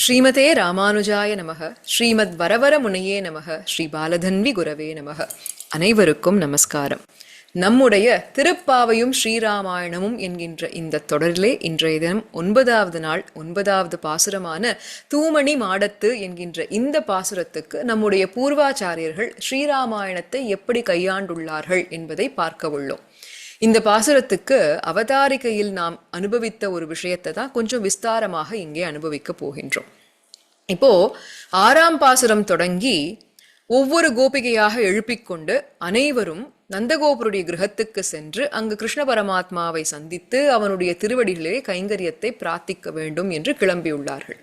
ஸ்ரீமதே ராமானுஜாய நமக ஸ்ரீமத் வரவர முனையே நமக ஸ்ரீ பாலதன்வி குரவே நமக. அனைவருக்கும் நமஸ்காரம். நம்முடைய திருப்பாவையும் ஸ்ரீராமாயணமும் என்கின்ற இந்த தொடரிலே இன்றைய தினம் ஒன்பதாவது நாள் ஒன்பதாவது பாசுரமான தூமணி மாடத்து என்கின்ற இந்த பாசுரத்துக்கு நம்முடைய பூர்வாச்சாரியர்கள் ஸ்ரீராமாயணத்தை எப்படி கையாண்டுள்ளார்கள் என்பதை பார்க்க உள்ளோம். இந்த பாசுரத்துக்கு அவதாரிகையில் நாம் அனுபவித்த ஒரு விஷயத்தை தான் கொஞ்சம் விஸ்தாரமாக இங்கே அனுபவிக்க போகின்றோம். இப்போ ஆறாம் பாசுரம் தொடங்கி ஒவ்வொரு கோபிகையாக எழுப்பிக்கொண்டு அனைவரும் நந்தகோபருடைய கிரகத்துக்கு சென்று அங்கு கிருஷ்ண பரமாத்மாவை சந்தித்து அவனுடைய திருவடிகளே கைங்கரியத்தை பிரார்த்திக்க வேண்டும் என்று கிளம்பியுள்ளார்கள்.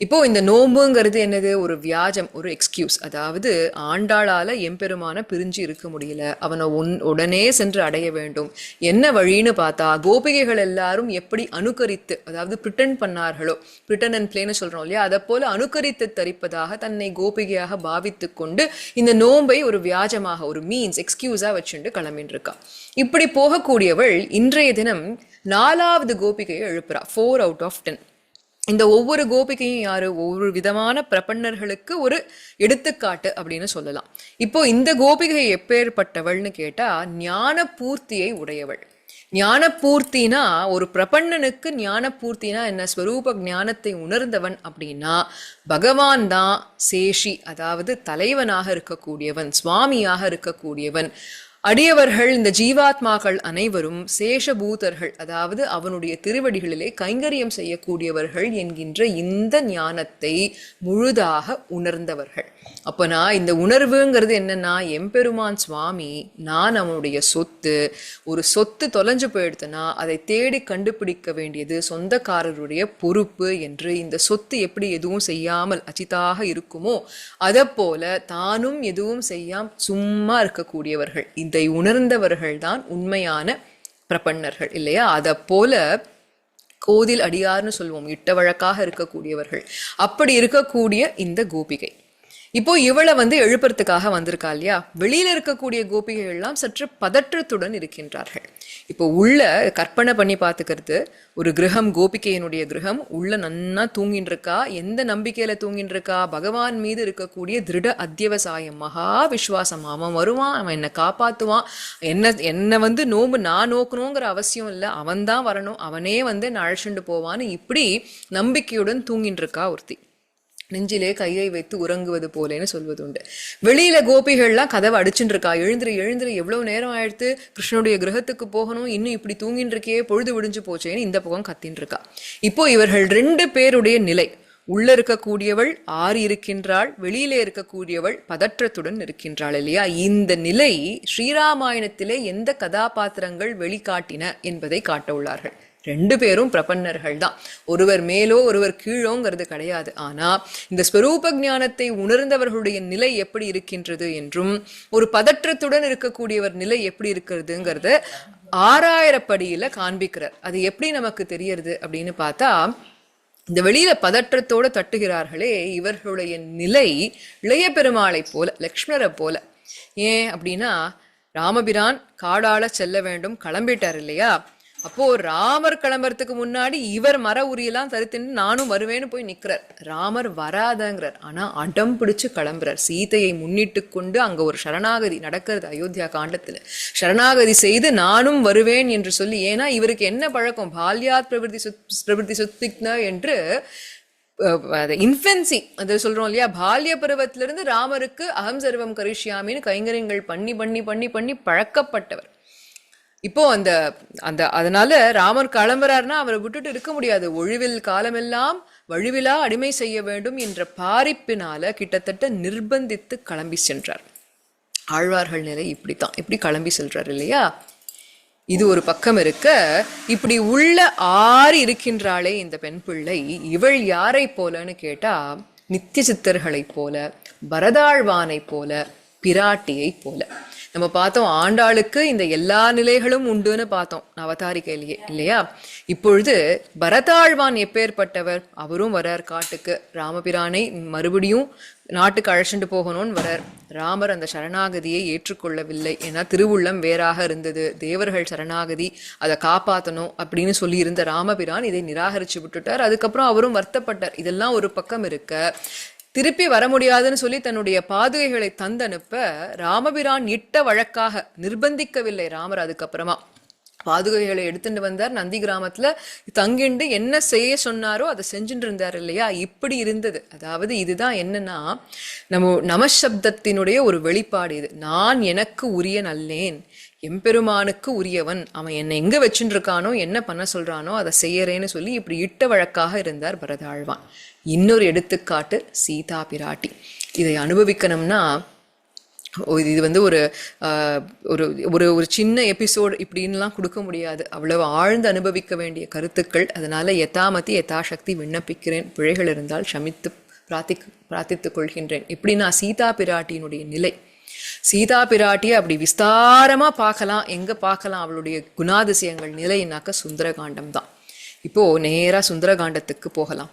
இப்போ இந்த நோம்புங்கிறது என்னது? ஒரு வியாஜம் ஒரு எக்ஸ்கியூஸ் அதாவது ஆண்டாளால எம்பெருமான பிரிஞ்சு இருக்க முடியல. அவனை உன் உடனே சென்று அடைய வேண்டும். என்ன வழின்னு பார்த்தா கோபிகைகள் எல்லாரும் எப்படி அனுகரித்து அதாவது பிரிட்டன் பண்ணார்களோ பிரிட்டன் அண்ட் பிளேன்னு சொல்றோம் இல்லையா? அதை போல அனுகரித்து தரிப்பதாக தன்னை கோபிகையாக பாவித்து கொண்டு இந்த நோம்பை ஒரு வியாஜமாக ஒரு மீன்ஸ் எக்ஸ்கியூஸா வச்சுட்டு கிளம்பின்னு இருக்கா இப்படி போகக்கூடியவள் இன்றைய தினம் நாலாவது கோபிகையை எழுப்புறா. ஃபோர் அவுட் ஆஃப் டென் இந்த ஒவ்வொரு கோபிகையும் யாரு? ஒவ்வொரு விதமான பிரபன்னர்களுக்கு ஒரு எடுத்துக்காட்டு அப்படின்னு சொல்லலாம். இப்போ இந்த கோபிகை எப்பேற்பட்டவள்னு கேட்டா ஞான பூர்த்தியை உடையவள். ஞானப்பூர்த்தினா ஒரு பிரபன்னனுக்கு ஞானப்பூர்த்தினா என்ன? ஸ்வரூப ஞானத்தை உணர்ந்தவன் அப்படின்னா பகவான் தான் சேஷி அதாவது தலைவனாக இருக்கக்கூடியவன் சுவாமியாக இருக்கக்கூடியவன். அடியவர்கள் இந்த ஜீவாத்மாக்கள் அனைவரும் சேஷபூதர்கள் அதாவது அவனுடைய திருவடிகளிலே கைங்கரியம் செய்யக்கூடியவர்கள் என்கின்ற இந்த ஞானத்தை முழுதாக உணர்ந்தவர்கள். அப்போ நான் இந்த உணர்வுங்கிறது என்னன்னா எம்பெருமான் சுவாமி நான் அவனுடைய சொத்து ஒரு சொத்து தொலைஞ்சு போயிடுத்துனா அதை தேடி கண்டுபிடிக்க வேண்டியது சொந்தக்காரருடைய பொறுப்பு என்று இந்த சொத்து எப்படி எதுவும் செய்யாமல் அச்சிதாக இருக்குமோ அதை போல தானும் எதுவும் செய்யாம சும்மா இருக்கக்கூடியவர்கள். இதை உணர்ந்தவர்கள் தான் உண்மையான பிரபன்னர்கள் இல்லையா? அதை போல கோதில் அடியார்னு சொல்லுவோம் இட்ட வழக்காக இருக்கக்கூடியவர்கள். அப்படி இருக்கக்கூடிய இந்த கோபிகை. இப்போ இவளை வந்து எழுப்புறதுக்காக வந்திருக்கா இல்லையா? வெளியில இருக்கக்கூடிய கோபிகள் எல்லாம் சற்று பதற்றத்துடன் இருக்கின்றார்கள். இப்போ உள்ள கற்பனை பண்ணி பார்த்துக்கிறது ஒரு கிரகம் கோபிகையினுடைய கிரகம் உள்ள நன்னா தூங்கின்னு இருக்கா எந்த நம்பிக்கையில தூங்கின்னு இருக்கா பகவான் மீது இருக்கக்கூடிய திருட அத்தியவசாயம் மகா விஸ்வாசம் அவன் வருவான் அவன் என்னை காப்பாத்துவான் என்ன என்னை வந்து நோம்பு நான் நோக்கணுங்கிற அவசியம் இல்லை அவன் தான் வரணும் அவனே வந்து நான் அழைச்சிட்டு போவான்னு இப்படி நம்பிக்கையுடன் தூங்கின்னு இருக்கா ஒருத்தி. நெஞ்சிலே கையை வைத்து உறங்குவது போலேன்னு சொல்வது உண்டு வெளியில கோபிகள்லாம் கதவை அடிச்சுட்டு இருக்கா எழுந்துரு எழுந்துரு எவ்வளவு நேரம் ஆயிடுத்து? கிருஷ்ணனுடைய கிரகத்துக்கு போகணும் இன்னும் இப்படி தூங்கின்னு இருக்கே பொழுது விடிஞ்சு போச்சேன்னு இந்த பக்கம் கத்தின்னு இருக்கா இப்போ இவர்கள் ரெண்டு பேருடைய நிலை உள்ள இருக்கக்கூடியவள் ஆறு இருக்கின்றாள் வெளியிலே இருக்கக்கூடியவள் பதற்றத்துடன் இருக்கின்றாள் இல்லையா? இந்த நிலை ஸ்ரீராமாயணத்திலே எந்த கதாபாத்திரங்கள் வெளிக்காட்டின என்பதை காட்ட உள்ளார்கள். ரெண்டு பேரும் பிரபன்னர்கள் தான். ஒருவர் மேலோ ஒருவர் கீழோங்கிறது கிடையாது. ஆனால் இந்த ஸ்வரூப ஞானத்தை உணர்ந்தவர்களுடைய நிலை எப்படி இருக்கின்றது என்றும் ஒரு பதற்றத்துடன் இருக்கக்கூடியவர் நிலை எப்படி இருக்கிறதுங்கிறத ஆறாயிரப்படியில காண்பிக்கிறார். அது எப்படி நமக்கு தெரியறது அப்படின்னு பார்த்தா இந்த வெளியில பதற்றத்தோட தட்டுகிறார்களே இவர்களுடைய நிலை இளைய பெருமாளை போல லக்ஷ்மணரை போல. ஏன் அப்படின்னா ராமபிரான் காடால செல்ல வேண்டும் கிளம்பிட்டார் இல்லையா? அப்போ ராமர் கிளம்புறதுக்கு முன்னாடி இவர் மர உரியெல்லாம் தருத்தின்னு நானும் வருவேன்னு போய் நிக்கிறார். ராமர் வராதங்கிறார். ஆனா அடம் பிடிச்சு கிளம்புறார். சீதையை முன்னிட்டு கொண்டு அங்க ஒரு சரணாகதி நடக்கிறது அயோத்தியா காண்டத்துல. சரணாகதி செய்து நானும் வருவேன் என்று சொல்லி ஏன்னா இவருக்கு என்ன பழக்கம்? பால்யாத் பிரபிருதி சுத் பிரவருத்தி சுத்திக்ன என்று இன்ஃபென்சி அது சொல்றோம் இல்லையா? பால்ய பருவத்திலிருந்து ராமருக்கு அகம் சர்வம் கரிஷ்யாமின்னு கைங்கரியங்கள் பண்ணி பண்ணி பண்ணி பண்ணி பழக்கப்பட்டவர். இப்போ அந்த அந்த அதனால ராமர் கிளம்புறாருன்னா அவரை விட்டுட்டு இருக்க முடியாது. ஒழிவில் காலமெல்லாம் வழுவிலா அடிமை செய்ய வேண்டும் என்ற பாரிப்பினால கிட்டத்தட்ட நிர்பந்தித்து கிளம்பி சென்றார். ஆழ்வார்கள் நிலை இப்படித்தான். இப்படி கிளம்பி செல்றார் இல்லையா? இது ஒரு பக்கம் இருக்க இப்படி உள்ள ஆறு இருக்கின்றாளே இந்த பெண் பிள்ளை இவள் யாரை போலன்னு கேட்டா நித்திய சித்தர்களைப் போல பரதாழ்வானை போல பிராட்டியை போல. நம்ம பார்த்தோம் ஆண்டாளுக்கு இந்த எல்லா நிலைகளும் உண்டுன்னு பார்த்தோம் அவதாரிக்கையிலேயே இல்லையா? இப்பொழுது பரதாழ்வான் எப்பேற்பட்டவர்? அவரும் வரார் காட்டுக்கு. ராமபிரானை மறுபடியும் நாட்டுக்கு அழைச்சிட்டு போகணும்னு வரார். ராமர் அந்த சரணாகதியை ஏற்றுக்கொள்ளவில்லை. ஏன்னா திருவுள்ளம் வேறாக இருந்தது. தேவர்கள் சரணாகதி அதை காப்பாற்றணும் அப்படின்னு சொல்லியிருந்த ராமபிரான் இதை நிராகரித்து விட்டுட்டார். அதுக்கப்புறம் அவரும் வருத்தப்பட்டார். இதெல்லாம் ஒரு பக்கம் இருக்க. திருப்பி வர முடியாதுன்னு சொல்லி தன்னுடைய பாதுகைகளை தந்தனுப்ப ராமபிரான் இட்ட வழக்காக நிர்பந்திக்கவில்லை ராமர் அதுக்கப்புறமா. பாதுகைகளை எடுத்துட்டு வந்தார். நந்தி கிராமத்துல தங்கிண்டு என்ன செய்ய சொன்னாரோ அதை செஞ்சுட்டு இருந்தார் இல்லையா? இப்படி இருந்தது. அதாவது இதுதான் என்னன்னா நம்ம நமசப்தத்தினுடைய ஒரு வெளிப்பாடு இது. நான் எனக்கு உரிய நல்லேன். எம்பெருமானுக்கு உரியவன். அவன் என்னை எங்க வச்சுட்டு இருக்கானோ என்ன பண்ண சொல்றானோ அதை செய்யறேன்னு சொல்லி இப்படி இட்ட வழக்காக இருந்தார் பரதாழ்வான். இன்னொரு எடுத்துக்காட்டு சீதா பிராட்டி. இதை அனுபவிக்கணும்னா இது வந்து ஒரு ஒரு ஒரு ஒரு சின்ன எபிசோடு இப்படின்லாம் கொடுக்க முடியாது. அவ்வளவு ஆழ்ந்து அனுபவிக்க வேண்டிய கருத்துக்கள். அதனால் யதாமதி யதாசக்தி விண்ணப்பிக்கிறேன். பிழைகள் இருந்தால் ஷமித்து பிரார்த்தி பிரார்த்தித்துக் கொள்கின்றேன். எப்படின்னா சீதா பிராட்டியினுடைய நிலை. சீதா பிராட்டியை அப்படி விஸ்தாரமாக பார்க்கலாம். எங்கே பார்க்கலாம்? அவளுடைய குணாதிசயங்கள் நிலைனாக்க சுந்தரகாண்டம் தான். இப்போது நேராக சுந்தரகாண்டத்துக்கு போகலாம்.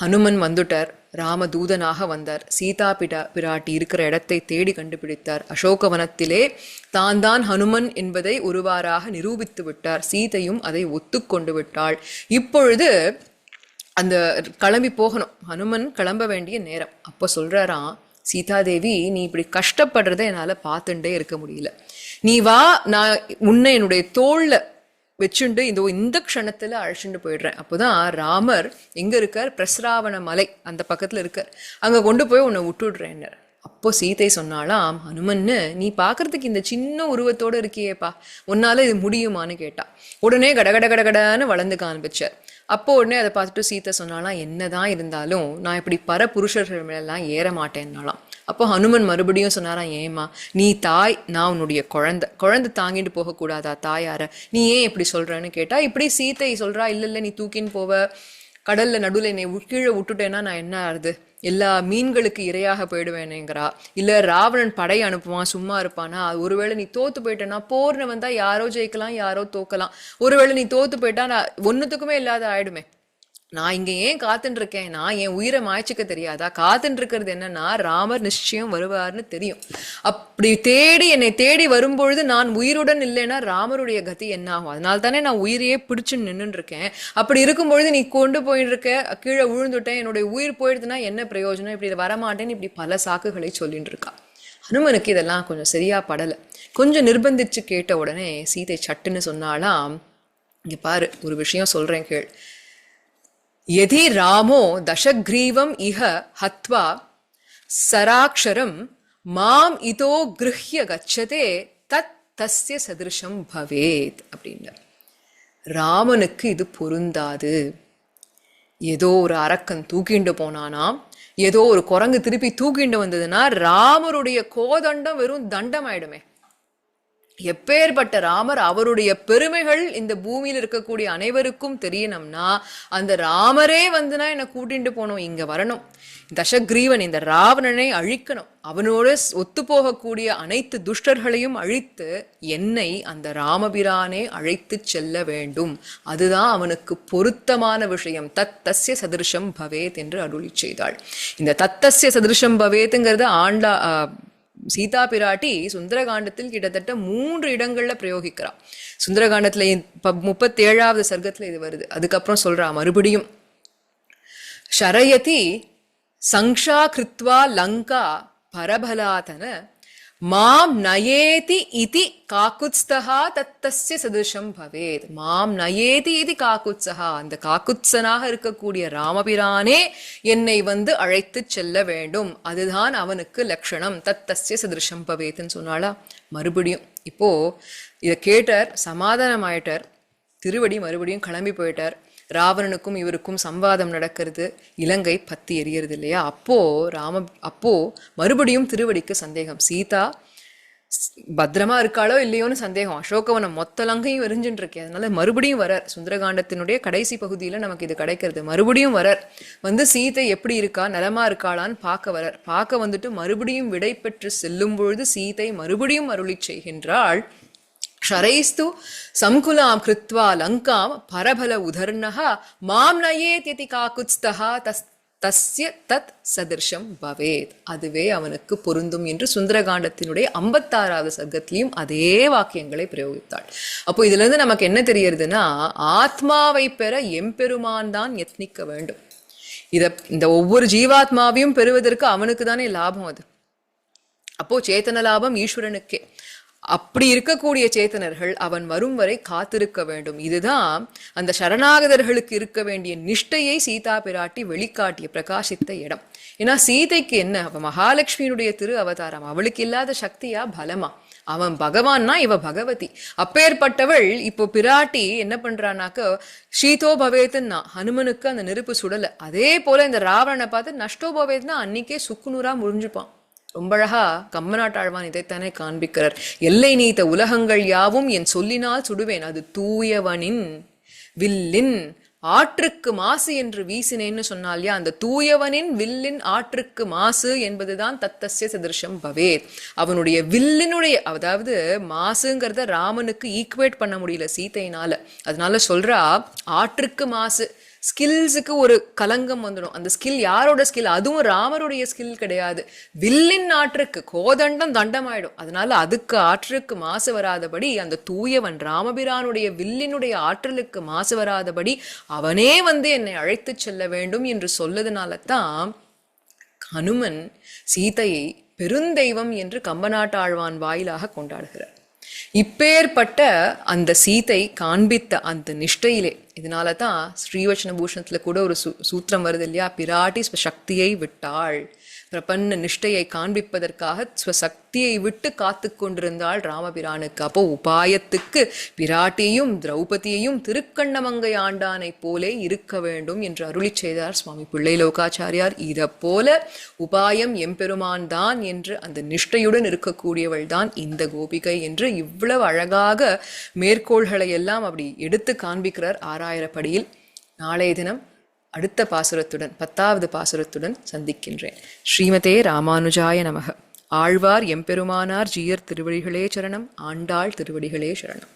ஹனுமன் வந்துட்டார். ராமதூதனாக வந்தார். சீதா பிடா பிராட்டி இருக்கிற இடத்தை தேடி கண்டுபிடித்தார். அசோகவனத்திலே தான் தான் ஹனுமன் என்பதை ஒருவாறாக நிரூபித்து விட்டார். சீதையும் அதை ஒத்துக்கொண்டு விட்டாள். இப்பொழுது அந்த கிளம்பி போகணும். ஹனுமன் கிளம்ப வேண்டிய நேரம். அப்போ சொல்கிறாராம் சீதாதேவி நீ இப்படி கஷ்டப்படுறதை என்னால் பார்த்துட்டே இருக்க முடியல. நீ வா நான் உன்னை என்னுடைய தோளில் வச்சுண்டு இந்த இந்த க்ஷணத்தில் அழைச்சிட்டு போயிடுறேன். அப்போதான் ராமர் எங்கே இருக்கார்? பிரஸ்ராவண மலை அந்த பக்கத்தில் இருக்கார். அங்கே கொண்டு போய் உன்னை விட்டுடுறேன்னர். அப்போ சீதை சொன்னாலாம் ஹனுமன்னு நீ பார்க்கறதுக்கு இந்த சின்ன உருவத்தோட இருக்கியேப்பா. உன்னால் இது முடியுமான்னு கேட்டா. உடனே கடகட கடகடன்னு வளர்ந்து காண்பிச்சார். அப்போ உடனே அதை பார்த்துட்டு சீதை சொன்னாலாம் என்னதான் இருந்தாலும் நான் இப்படி பர புருஷர்கள் மேலாம் ஏற மாட்டேன்னாலாம் அப்போ ஹனுமன் மறுபடியும் சொன்னாரா ஏமா நீ தாய் நான் உன்னுடைய குழந்தை. குழந்தை தாங்கிட்டு போகக்கூடாதா தாயார? நீ ஏன் இப்படி சொல்றேன்னு கேட்டா இப்படி சீத்தை சொல்றா இல்ல இல்லை நீ தூக்கின்னு போவ. கடல்ல நடுவில் என்னை கீழே விட்டுட்டேன்னா நான் என்ன ஆறுது? எல்லா மீன்களுக்கு இரையாக போயிடுவேனேங்கிறா. இல்ல ராவணன் படை அனுப்புவான் சும்மா இருப்பானா? ஒருவேளை நீ தோத்து போயிட்டேன்னா போர்னு வந்தா யாரோ ஜெயிக்கலாம் யாரோ தோக்கலாம். ஒருவேளை நீ தோத்து போயிட்டா நான் ஒன்னுத்துக்குமே இல்லாத ஆயிடுமே. நான் இங்க ஏன் காத்துட்டு இருக்கேன் நான் என் உயிரை மாய்ச்சிக்க தெரியாதா? காத்துட்டு இருக்கிறது என்னன்னா ராமர் நிச்சயம் வருவார்னு தெரியும். அப்படி தேடி என்னை தேடி வரும்பொழுது நான் உயிருடன் இல்லைன்னா ராமருடைய கதி என்ன ஆகும் அதனால தானே நான் உயிரையே பிடிச்சு நின்னுட்டு இருக்கேன் அப்படி இருக்கும் பொழுது நீ கொண்டு போயிட்டு இருக்க கீழே விழுந்துட்டேன். என்னுடைய உயிர் போயிடுதுன்னா என்ன பிரயோஜனம்? இப்படி வரமாட்டேன்னு இப்படி பல சாக்குகளை சொல்லிட்டு இருக்கா ஹனுமனுக்கு இதெல்லாம் கொஞ்சம் சரியா படலை. கொஞ்சம் நிர்பந்திச்சு கேட்ட உடனே சீதை சட்டுன்னு சொன்னாலாம் இங்க பாரு ஒரு விஷயம் சொல்றேன் கேள். यदि रामो दशग्रीवम् इह हत्वा सराक्षरं மாம் இதோ கிருஹ்ய கச்சதே தத் தஸ்ய சதிருஷம் பவேத் அப்படின்னார் ராமனுக்கு இது பொருந்தாது ஏதோ ஒரு அரக்கன் தூக்கிண்டு போனானாம் ஏதோ ஒரு குரங்கு திருப்பி தூக்கிண்டு வந்ததுன்னா ராமருடைய கோதண்டம் வெறும் தண்டம் ஆயிடுமே எப்பேற்பட்ட ராமர் அவருடைய பெருமைகள் இந்த பூமியில் இருக்கக்கூடிய அனைவருக்கும் தெரியணும்னா அந்த ராமரே வந்துனா என்னை கூட்டிட்டு போகணும் இங்க வரணும். தசக்ரீவன் இந்த ராவணனை அழிக்கணும். அவனோடு ஒத்து போகக்கூடிய அனைத்து துஷ்டர்களையும் அழித்து என்னை அந்த ராமபிரானே அழைத்து செல்ல வேண்டும். அதுதான் அவனுக்கு பொருத்தமான விஷயம். தத்தசிய சதிருஷம் பவேத் என்று அருளி செய்தாள். இந்த தத்தஸ்ய சதிருஷம் பவேத்துங்கிறது ஆண்டா சீதா பிராட்டி சுந்தரகாண்டத்தில் கிட்டத்தட்ட மூன்று இடங்களில் பிரயோகிக்கிறான் சுந்தரகாண்டத்தில் முப்பத்தி முப்பத்தேழாவது சர்க்கத்தில் இது வருது. அதுக்கப்புறம் சொல்கிறா மறுபடியும் ஷரயதி சங்ஷா கிருத்வா லங்கா பரபலாதன மாம் நயேதி இது காக்குத்ஸ்தகா தத்தஸ்ய சதுஷம் பவேத் மாம் நயேதி இது காக்குத்சகா அந்த காக்குத்சனாக இருக்கக்கூடிய ராமபிரானே என்னை வந்து அழைத்து செல்ல வேண்டும். அதுதான் அவனுக்கு லட்சணம். தத்தஸ்ய சதுஷம் பவேத்னு சொன்னாளா? மறுபடியும். இப்போ இதை கேட்டார் சமாதானம் ஆயிட்டார் திருவடி மறுபடியும் கிளம்பி போயிட்டார். ராவணனுக்கும் இவருக்கும் சம்வாதம் நடக்கிறது. இலங்கை பத்தி எரியறது இல்லையா? அப்போ ராம அப்போ மறுபடியும் திருவடிக்கு சந்தேகம். சீதா பத்திரமா இருக்காளோ இல்லையோன்னு சந்தேகம். அசோகவனம் மொத்த லங்கையும் எரிஞ்சுட்டு இருக்கே. அதனால மறுபடியும் வரார். சுந்தரகாண்டத்தினுடைய கடைசி பகுதியில நமக்கு இது கிடைக்கிறது. மறுபடியும் வரார். வந்து சீதை எப்படி இருக்கா? நலமா இருக்காளான்னு பார்க்க வரார். பார்க்க வந்துட்டு மறுபடியும் விடை பெற்று செல்லும் பொழுது சீதை மறுபடியும் அருளி செய்கின்றாள். शरैस्तु सङ्कुलां कृत्वा लङ्कां परबल उदर्णः मां नयेत्यति काकुत्स्थः तस् தஸ்ய தத் சதிர்ஷம் பவேத் அதுவே அவனுக்கு பொருந்தும் என்று சுந்தரகாண்டத்தினுடைய ஐம்பத்தாறாவது சர்க்கத்திலையும் அதே வாக்கியங்களை பிரயோகித்தாள் அப்போ இதுல இருந்து நமக்கு என்ன தெரியறதுன்னா ஆத்மாவை பெற எம்பெருமான் தான் யத்னிக்க வேண்டும் இத இந்த ஒவ்வொரு ஜீவாத்மாவையும் பெறுவதற்கு அவனுக்கு தானே லாபம் அது அப்போ சேத்தன லாபம் ஈஸ்வரனுக்கே அப்படி இருக்கக்கூடிய சேத்தனர்கள் அவன் வரும் வரை காத்திருக்க வேண்டும். இதுதான் அந்த சரணாகதர்களுக்கு இருக்க வேண்டிய நிஷ்டையை சீதா பிராட்டி வெளிக்காட்டிய பிரகாசித்த இடம். ஏன்னா சீதைக்கு என்ன? அவ மகாலட்சுமியினுடைய திரு அவதாரம். அவளுக்கு இல்லாத சக்தியா? பலமா. அவன் பகவான்னா இவ பகவதி. அப்பேற்பட்டவள் இப்போ பிராட்டி என்ன பண்றானாக்க ஷீதோ பவேதுன்னா ஹனுமனுக்கு அந்த நெருப்பு சுடல. அதே போல இந்த ராவணனை பார்த்து நஷ்டோ பவேதுன்னா அன்னைக்கே சுக்குநூறா முறிஞ்சுப்பான். ரொம்ப அழகா கம்மநாட்டாழ்வான் இதைத்தானே காண்பிக்கிறார். எல்லை நீத்த உலகங்கள் யாவும் என் சொல்லினால் சுடுவேன். அது தூயவனின் வில்லின் ஆற்றுக்கு மாசு என்று வீசினேன்னு சொன்னால்யா அந்த தூயவனின் வில்லின் ஆற்றுக்கு மாசு என்பதுதான் தத்தசிய சதிருஷம் பவேத் அவனுடைய வில்லினுடைய அதாவது மாசுங்கிறத ராமனுக்கு ஈக்குவேட் பண்ண முடியல சீத்தையினால. அதனால சொல்றா ஆற்றுக்கு மாசு ஸ்கில்ஸுக்கு ஒரு கலங்கம் வந்துடும். அந்த ஸ்கில் யாரோட ஸ்கில் அதுவும் ராமருடைய ஸ்கில் கிடையாது. வில்லின் ஆற்றுக்கு கோதண்டம் தண்டமாயிடும். அதனால அதுக்கு ஆற்றுக்கு மாசு வராதபடி அந்த தூயவன் ராமபிரானுடைய வில்லினுடைய ஆற்றலுக்கு மாசு வராதபடி அவனே வந்து என்னை அழைத்து செல்ல வேண்டும் என்று சொல்லதுனால தான் ஹனுமன் சீதையை பெருந்தெய்வம் என்று கம்பநாட்டாழ்வான் வாயிலாக கொண்டாடுகிறார். இப்பேற்பட்ட அந்த சீதை காண்பித்த அந்த நிஷ்டையிலே இதனால தான் ஸ்ரீவச்சன பூஷணத்தில் கூட ஒரு சூ சூத்திரம் வருது இல்லையா? பிராட்டி சக்தியை விட்டாள். பிரபன்ன நிஷ்டையை காண்பிப்பதற்காக ஸ்வசக்தியை விட்டு காத்து கொண்டிருந்தாள் ராமபிரானுக்கு. அப்போ உபாயத்துக்கு பிராட்டியையும் திரௌபதியையும் திருக்கண்ணமங்கை ஆண்டானை போலே இருக்க வேண்டும் என்று அருளி செய்தார் சுவாமி பிள்ளை லோகாச்சாரியார். இதை போல உபாயம் எம்பெருமான் தான் என்று அந்த நிஷ்டையுடன் இருக்கக்கூடியவள் தான் இந்த கோபிகை என்று இவ்வளவு அழகாக மேற்கோள்களை எல்லாம் அப்படி எடுத்து காண்பிக்கிறார் ஆறாயிரப்படியில் நாளைய தினம் அடுத்த பாசுரத்துடன் பத்தாவது பாசுரத்துடன் சந்திக்கின்றேன். ஸ்ரீமதே ராமானுஜாய நமக. ஆழ்வார் எம்பெருமானார் ஜீயர் திருவடிகளே சரணம் ஆண்டாள் திருவடிகளே சரணம்.